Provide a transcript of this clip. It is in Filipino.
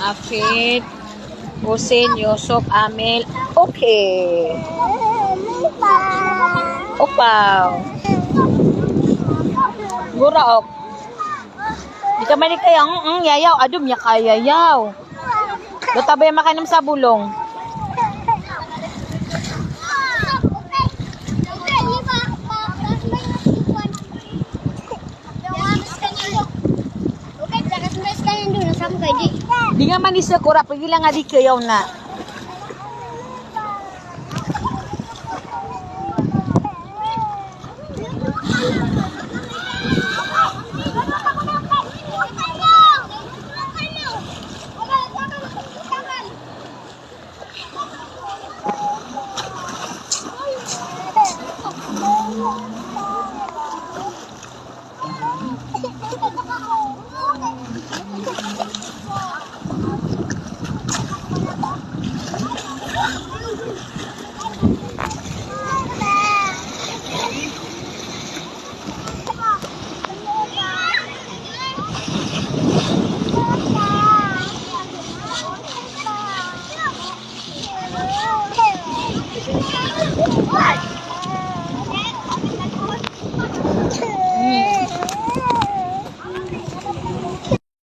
Afid, Hussein, Yusuf, Amel. Okay. Upaw. Guraok. Di ka man kaya, mm, yayaw. Adum, ya kaya yayaw. Dota ba yung makanam sa bulong? Di nga man isa kura, pagila nga di kayaw na. What?